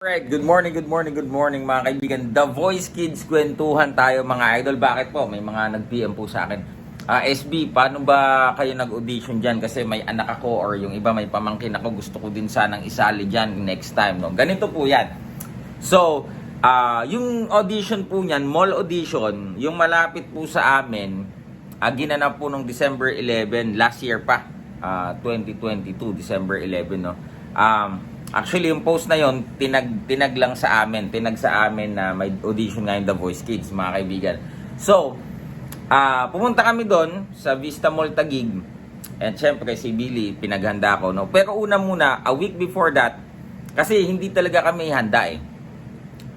Alright, good morning, good morning, good morning mga kaibigan. The Voice Kids, kwentuhan tayo mga idol. Bakit po? May mga nag-PM po sa akin. Ah, SB, paano ba kayo nag-audition dyan? Kasi may anak ako or yung iba may pamangkin ako. Gusto ko din sanang isali dyan next time. No? Ganito po yan. So, ah yung audition po niyan, mall audition, yung malapit po sa amin, ah, ginanap po nung December 11, last year pa, ah, 2022, December 11, no? Um, actually, yung post na yon tinag, tinag lang sa amin, tinag sa amin na may audition ngayon The Voice Kids, mga kaibigan. So, ah pumunta kami doon sa Vista Mall Tagig. And syempre, si Billy, pinaghanda ko, no? Pero una muna, a week before that, kasi hindi talaga kami handa eh.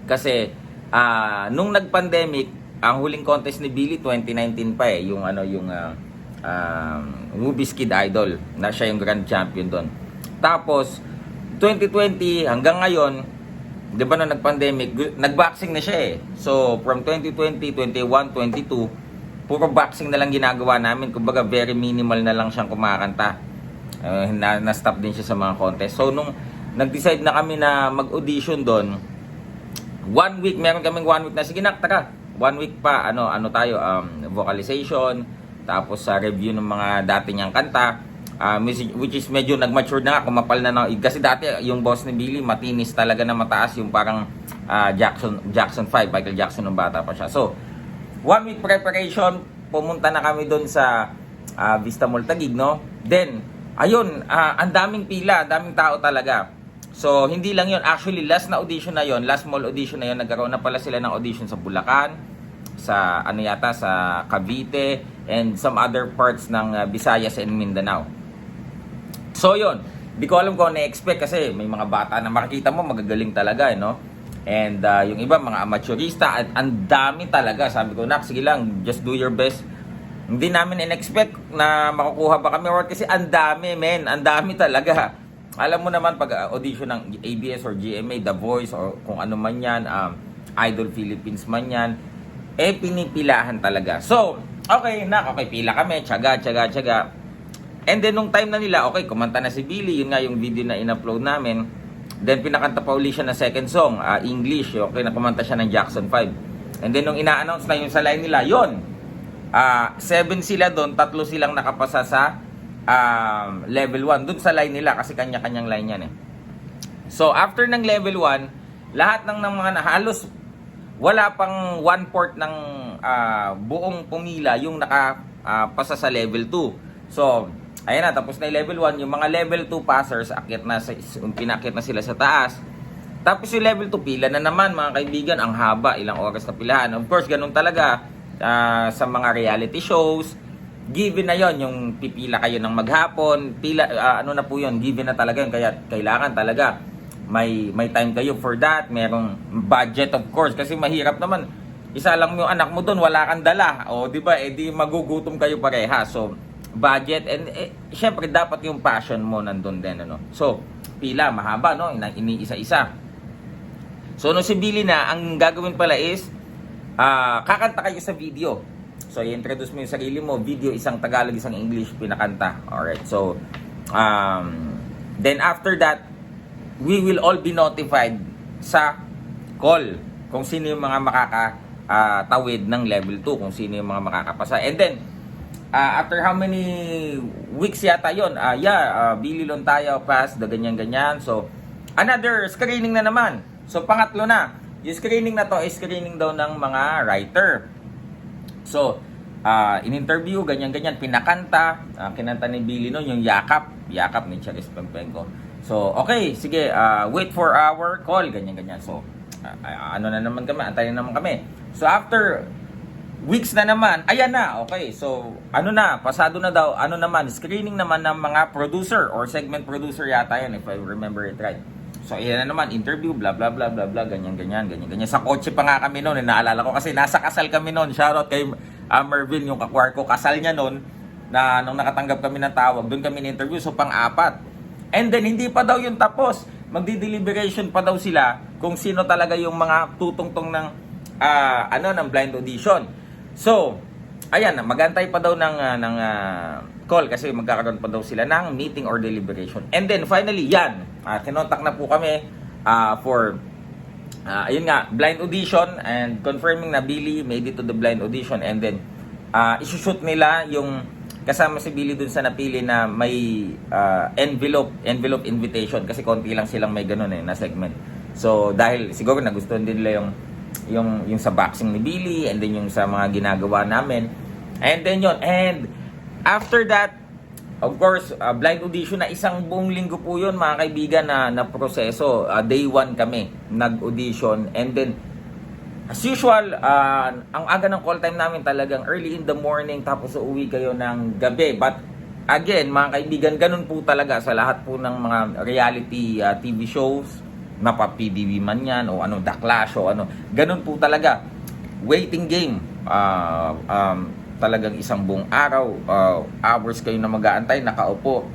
Kasi ah nung nag-pandemic, ang huling contest ni Billy 2019 pa eh, yung ano yung uh, Movies Kid Idol na siya yung grand champion doon. Tapos 2020 hanggang ngayon, 'di ba na nag-pandemic, nag-boxing na siya eh. So from 2020, 21, 22, puro boxing na lang ginagawa namin. Kumbaga very minimal na lang siyang kumakanta. Uh, na, na-stop din siya sa mga contest. So nung nag-decide na kami na mag-audition doon, one week, meron kaming one week na, sige nak, tara, one week pa, ano, ano tayo, um, vocalization, tapos sa review ng mga dati niyang kanta, mis- which is medyo nag-mature na kumapal na na, kasi dati yung boss ni Billy, matinis talaga na mataas, yung parang ah, Jackson, Jackson 5, Michael Jackson nung bata pa siya. So, one week preparation, pumunta na kami doon sa ah, Vista Mall Taguig, no? Then, ayun, ah, ang daming pila, daming tao talaga. So, hindi lang yon Actually, last na audition na yon last mall audition na yon nagkaroon na pala sila ng audition sa Bulacan, sa ano yata, sa Cavite, and some other parts ng Visayas and Mindanao. So, yon Di ko alam kung ano expect kasi may mga bata na makikita mo magagaling talaga, eh, no? And ah, yung iba, mga amateurista, at ang dami talaga. Sabi ko, nak, sige lang, just do your best. Hindi namin in-expect na makukuha pa kami award kasi ang dami, men. Ang dami talaga. Alam mo naman pag uh, audition ng ABS or GMA, The Voice or kung ano man yan, um, Idol Philippines man yan, eh pinipilahan talaga. So, okay na, okay, pila kami, tsaga, tsaga, tsaga. And then nung time na nila, okay, kumanta na si Billy, yun nga yung video na in-upload namin. Then pinakanta pa uli siya na second song, ah, English, okay, na kumanta siya ng Jackson 5. And then nung ina-announce na yung sa line nila, yon Ah, seven sila doon, tatlo silang nakapasa sa um, level 1. Doon sa line nila kasi kanya-kanyang line yan eh. So after ng level 1, lahat ng, ng mga halos wala pang one port ng ah, buong pumila yung nakapasa sa level 2. So, ayan na, tapos na yung level 1. Yung mga level 2 passers, akit na, pinakit na sila sa taas. Tapos yung level 2, pila na naman mga kaibigan, ang haba, ilang oras na pilahan. Of course, ganun talaga ah, sa mga reality shows. Given na yon yung pipila kayo ng maghapon, pila, ah, ano na po yon given na talaga yun. Kaya kailangan talaga may may time kayo for that, merong budget of course kasi mahirap naman. Isa lang yung anak mo doon, wala kang dala. O di ba, eh di magugutom kayo pareha. So, budget and eh, syempre dapat yung passion mo nandun din ano. So, pila mahaba no, iniisa-isa. So, no si Billy na, ang gagawin pala is, ah, kakanta kayo sa video. So, i-introduce mo yung sarili mo, video, isang Tagalog, isang English, pinakanta. Alright, so, um, then after that, we will all be notified sa call kung sino yung mga makakatawid ng level 2, kung sino yung mga makakapasa. And then, ah, after how many weeks yata yon ah yeah, uh, Billy Lontayo passed, the ganyan-ganyan. So, another screening na naman. So, pangatlo na. Yung screening na to is screening daw ng mga writer. So, ah in-interview, ganyan-ganyan, pinakanta. ah, kinanta ni Billy noon yung Yakap. Yakap ni Charis Pempenko. So, okay, sige, ah, wait for our call, ganyan-ganyan. So, ah, ah, ano na naman kami, antayin na naman kami. So, after weeks na naman, ayan na, okay. So, ano na, pasado na daw, ano naman, screening naman ng mga producer or segment producer yata yan, if I remember it right. So, ayan na naman, interview, bla bla bla bla bla, ganyan, ganyan, ganyan, ganyan. Sa kotse pa nga kami noon, eh, naalala ko kasi nasa kasal kami noon. Shoutout kay ah, Mervin, yung kakwar ko, kasal niya noon, na nung nakatanggap kami ng tawag, doon kami ni-interview, so pang-apat. And then, hindi pa daw yung tapos. Magdi-deliberation pa daw sila kung sino talaga yung mga tutungtong ng, ah, ano, ng blind audition. So, ayan, magantay pa daw ng, ah, ng ah, call kasi magkakaroon pa daw sila ng meeting or deliberation. And then finally, yan, uh, kinontak na po kami ah, for Ah, ayun nga, blind audition and confirming na Billy made it to the blind audition and then uh, isushoot nila yung kasama si Billy dun sa napili na may ah, envelope, envelope invitation kasi konti lang silang may ganun eh na segment. So dahil siguro nagustuhan din nila yung yung yung sa boxing ni Billy and then yung sa mga ginagawa namin. And then yun, and after that Of course, uh, blind audition na isang buong linggo po yun mga kaibigan na, na proseso. Uh, day one kami nag-audition and then as usual, uh, ang aga ng call time namin talagang early in the morning tapos uuwi kayo ng gabi. But again, mga kaibigan, ganun po talaga sa lahat po ng mga reality uh, TV shows, mapa PBB man yan o ano, The Clash o ano. Ganun po talaga. Waiting game. Uh, um, talagang isang buong araw, uh, hours kayo na mag-aantay, nakaupo.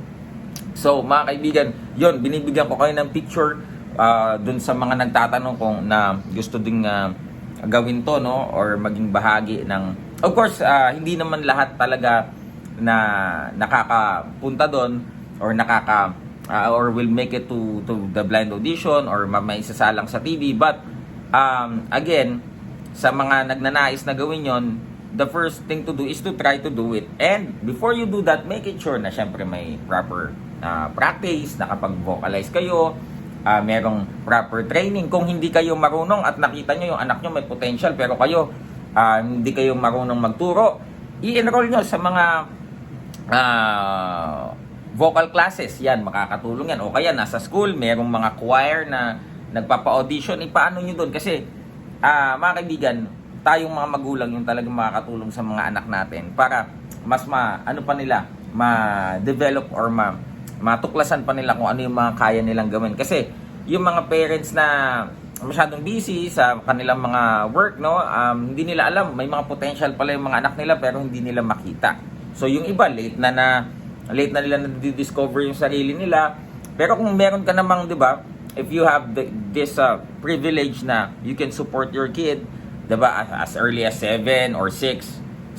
So, mga kaibigan, yon binibigyan ko kayo ng picture uh, dun sa mga nagtatanong kung na gusto ding uh, gawin to, no? Or maging bahagi ng... Of course, uh, hindi naman lahat talaga na nakakapunta doon or nakaka uh, or will make it to to the blind audition or ma- may isasalang sa TV but um, again sa mga nagnanais na gawin yon the first thing to do is to try to do it. And before you do that, make it sure na syempre may proper uh, practice, nakapag-vocalize kayo, uh, merong proper training. Kung hindi kayo marunong at nakita nyo yung anak nyo may potential pero kayo uh, hindi kayo marunong magturo, i-enroll nyo sa mga uh, vocal classes. Yan, makakatulong yan. O kaya nasa school, merong mga choir na nagpapa-audition. Ipaano nyo doon? Kasi, uh, mga kaibigan, tayong mga magulang yung talagang makakatulong sa mga anak natin para mas ma ano pa nila ma-develop or ma matuklasan pa nila kung ano yung mga kaya nilang gawin kasi yung mga parents na masyadong busy sa kanilang mga work no um, hindi nila alam may mga potential pala yung mga anak nila pero hindi nila makita so yung iba late na na late na nila na discover yung sarili nila. Pero kung meron ka namang 'di ba if you have the, this uh, privilege na you can support your kid 'di ba as, early as 7 or 6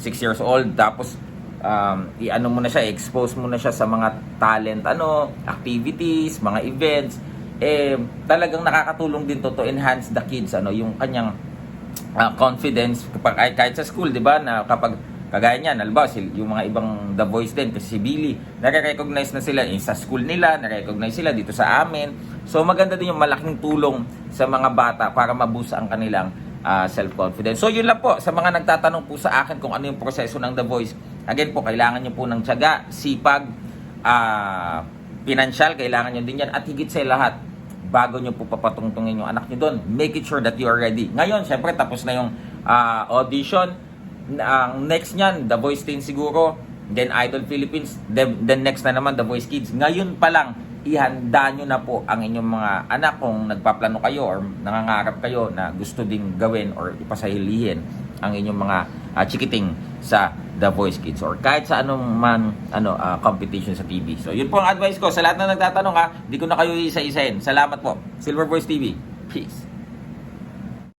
6 years old tapos um, i-ano mo na siya expose mo na siya sa mga talent ano activities mga events eh talagang nakakatulong din to to enhance the kids ano yung kanyang uh, confidence kapag kahit sa school 'di ba na kapag kagaya niyan halimbawa yung mga ibang The Voice din kasi si Billy nare-recognize na sila eh, sa school nila nare-recognize sila dito sa amin so maganda din yung malaking tulong sa mga bata para mabusa ang kanilang uh, self-confidence. So yun lang po sa mga nagtatanong po sa akin kung ano yung proseso ng The Voice. Again po, kailangan nyo po ng tiyaga, sipag, uh, pinansyal, kailangan nyo din yan. At higit sa lahat, bago nyo po papatungtungin yung anak nyo doon, make it sure that you are ready. Ngayon, syempre, tapos na yung uh, audition. Ang next nyan, The Voice Teen siguro, then Idol Philippines, then, then next na naman The Voice Kids. Ngayon pa lang, ihanda nyo na po ang inyong mga anak kung nagpaplano kayo or nangangarap kayo na gusto ding gawin or ipasahilihin ang inyong mga uh, chikiting sa The Voice Kids or kahit sa anong man ano uh, competition sa TV. So yun po ang advice ko sa lahat na nagtatanong ha, hindi ko na kayo isa-isahin. Salamat po. Silver Voice TV. Peace.